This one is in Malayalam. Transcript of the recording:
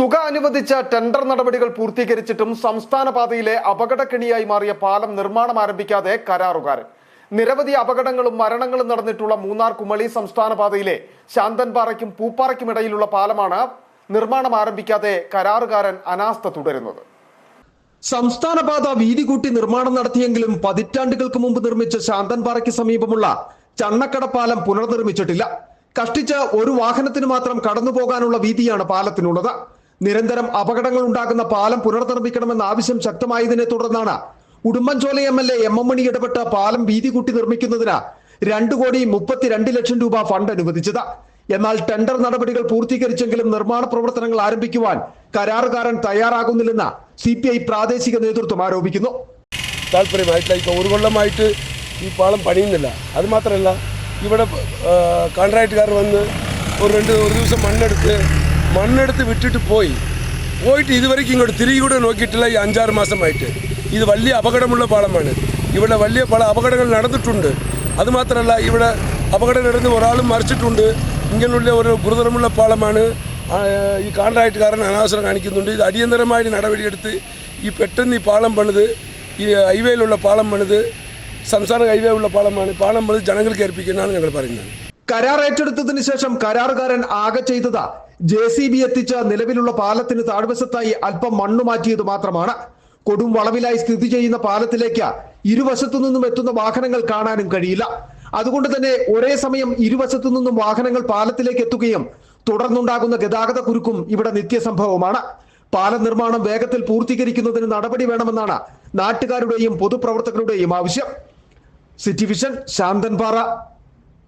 തുക അനുവദിച്ച ടെൻഡർ നടപടികൾ പൂർത്തീകരിച്ചിട്ടും സംസ്ഥാന പാതയിലെ അപകടക്കെണിയായി മാറിയ പാലം നിർമ്മാണം ആരംഭിക്കാതെ കരാറുകാരൻ. നിരവധി അപകടങ്ങളും മരണങ്ങളും നടന്നിട്ടുള്ള മൂന്നാർ കുമളി സംസ്ഥാന പാതയിലെ ശാന്തൻപാറയ്ക്കും പൂപ്പാറയ്ക്കും ഇടയിലുള്ള പാലമാണ് നിർമ്മാണം ആരംഭിക്കാതെ കരാറുകാരൻ അനാസ്ഥ തുടരുന്നത്. സംസ്ഥാന പാത വീതി കൂട്ടി നിർമ്മാണം നടത്തിയെങ്കിലും പതിറ്റാണ്ടുകൾക്ക് മുമ്പ് നിർമ്മിച്ച ശാന്തൻപാറയ്ക്ക് സമീപമുള്ള ചണ്ണക്കട പാലം പുനർനിർമ്മിച്ചിട്ടില്ല. കഷ്ടിച്ച് ഒരു വാഹനത്തിന് മാത്രം കടന്നു പോകാനുള്ള വീതിയാണ് പാലത്തിനുള്ളത്. നിരന്തരം അപകടങ്ങൾ ഉണ്ടാക്കുന്ന പാലം പുനർനിർമ്മിക്കണമെന്ന ആവശ്യം ശക്തമായതിനെ തുടർന്നാണ് Udumbanchola M L A M M Mani ഇടപെട്ട പാലം വീതി കൂട്ടി നിർമ്മിക്കുന്നതിന് രണ്ടു കോടി മുപ്പത്തിരണ്ട് ലക്ഷം രൂപ ഫണ്ട് അനുവദിച്ചത്. എന്നാൽ ടെൻഡർ നടപടികൾ പൂർത്തീകരിച്ചെങ്കിലും നിർമ്മാണ പ്രവർത്തനങ്ങൾ ആരംഭിക്കുവാൻ കരാറുകാരൻ തയ്യാറാകുന്നില്ലെന്ന് സി പി ഐ പ്രാദേശിക നേതൃത്വം ആരോപിക്കുന്നു. താല്പര്യമായിട്ടില്ല ഒരു കൊല്ലമായിട്ട് ഈ പാളം പണിയുന്നില്ല. അത് മാത്രമല്ല ഇവിടെ കോൺട്രാക്റ്റുകാർ വന്ന് ഒരു രണ്ട് ഒരു ദിവസം മണ്ണെടുത്ത് മണ്ണെടുത്ത് വിട്ടിട്ട് പോയി. പോയിട്ട് ഇതുവരെയ്ക്കും ഇങ്ങോട്ട് തിരികെ കൂടെ നോക്കിയിട്ടില്ല ഈ അഞ്ചാറ് മാസമായിട്ട്. ഇത് വലിയ അപകടമുള്ള പാലമാണ് ഇവിടെ വലിയ പല അപകടങ്ങൾ നടന്നിട്ടുണ്ട്. അതുമാത്രമല്ല ഇവിടെ അപകടം നടന്ന് ഒരാളും മറിച്ചിട്ടുണ്ട് ഇങ്ങനെയുള്ള ഒരു ഗുരുതരമുള്ള പാലമാണ് ഈ കോൺട്രാക്റ്റുകാരൻ അനാവസരം കാണിക്കുന്നുണ്ട്. ഇത് അടിയന്തരമായ നടപടിയെടുത്ത് ഈ പെട്ടെന്ന് ഈ പാലം പണിത് ഈ ഹൈവേയിലുള്ള പാലം പണിത് സംസ്ഥാന ഹൈവേ ഉള്ള പാലമാണ് പാലം പണിത് ജനങ്ങൾക്ക് ഏൽപ്പിക്കുന്നതാണ് ഞങ്ങൾ പറയുന്നത്. കരാർ ഏറ്റെടുത്തതിന് ശേഷം കരാറുകാരൻ ആകെ ചെയ്തത് ജെ സി ബി എത്തിച്ച നിലവിലുള്ള പാലത്തിന് താഴ്വശത്തായി അല്പം മണ്ണ് മാറ്റിയത് മാത്രമാണ്. കൊടും വളവിലായി സ്ഥിതി ചെയ്യുന്ന പാലത്തിലേക്ക് ഇരുവശത്തു നിന്നും എത്തുന്ന വാഹനങ്ങൾ കാണാനും കഴിയില്ല. അതുകൊണ്ട് തന്നെ ഒരേ സമയം ഇരുവശത്തു നിന്നും വാഹനങ്ങൾ പാലത്തിലേക്ക് എത്തുകയും തുടർന്നുണ്ടാകുന്ന ഗതാഗത കുരുക്കും ഇവിടെ നിത്യസംഭവമാണ്. പാല നിർമ്മാണം വേഗത്തിൽ പൂർത്തീകരിക്കുന്നതിന് നടപടി വേണമെന്നാണ് നാട്ടുകാരുടെയും പൊതുപ്രവർത്തകരുടെയും ആവശ്യം. City vision Santhanpara.